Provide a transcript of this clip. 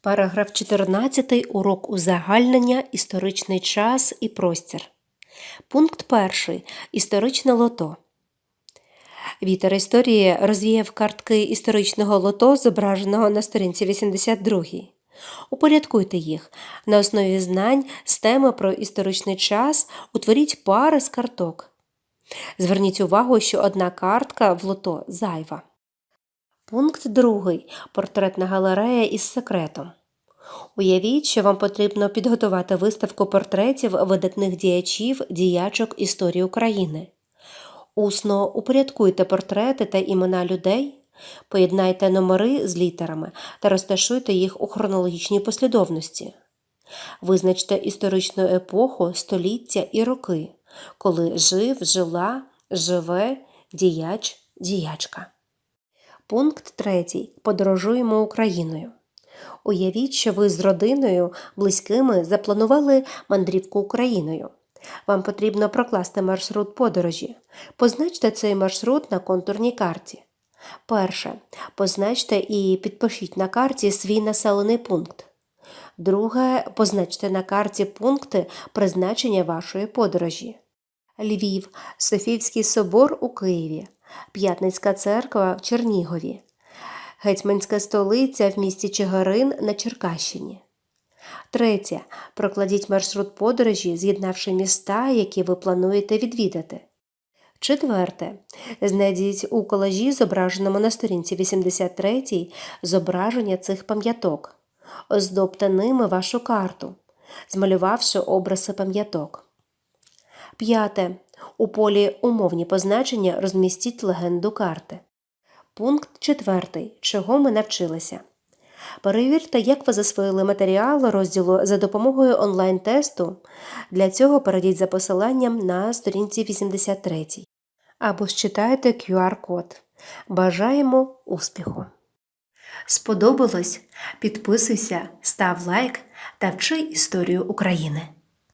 Параграф 14. Урок узагальнення. Історичний час і простір. Пункт 1. Історичне лото. Вітер історії розвіяв картки історичного лото, зображеного на сторінці 82. Упорядкуйте їх. На основі знань з теми про історичний час утворіть пари з карток. Зверніть увагу, що одна картка в лото зайва. Пункт 2. Портретна галерея із секретом. Уявіть, що вам потрібно підготувати виставку портретів видатних діячів, діячок історії України. Усно упорядкуйте портрети та імена людей, поєднайте номери з літерами та розташуйте їх у хронологічній послідовності. Визначте історичну епоху, століття і роки, коли жив, жила, живе, діяч, діячка. Пункт 3. Подорожуємо Україною. Уявіть, що ви з родиною, близькими запланували мандрівку Україною. Вам потрібно прокласти маршрут подорожі. Позначте цей маршрут на контурній карті. Перше. Позначте і підпишіть на карті свій населений пункт. Друге. Позначте на карті пункти призначення вашої подорожі. Львів, Софіївський собор у Києві, П'ятницька церква в Чернігові, Гетьманська столиця в місті Чигирин на Черкащині. Третє. Прокладіть маршрут подорожі, з'єднавши міста, які ви плануєте відвідати. Четверте. Знайдіть у колажі, зображеному на сторінці 83, зображення цих пам'яток. Оздобте ними вашу карту, змалювавши образи пам'яток. П'яте. У полі умовні позначення розмістіть легенду карти. Пункт 4. Чого ми навчилися. Перевірте, як ви засвоїли матеріал розділу за допомогою онлайн-тесту. Для цього перейдіть за посиланням на сторінці 83 або считайте QR-код. Бажаємо успіху! Сподобалось? Підписуйся, став лайк та вчи історію України.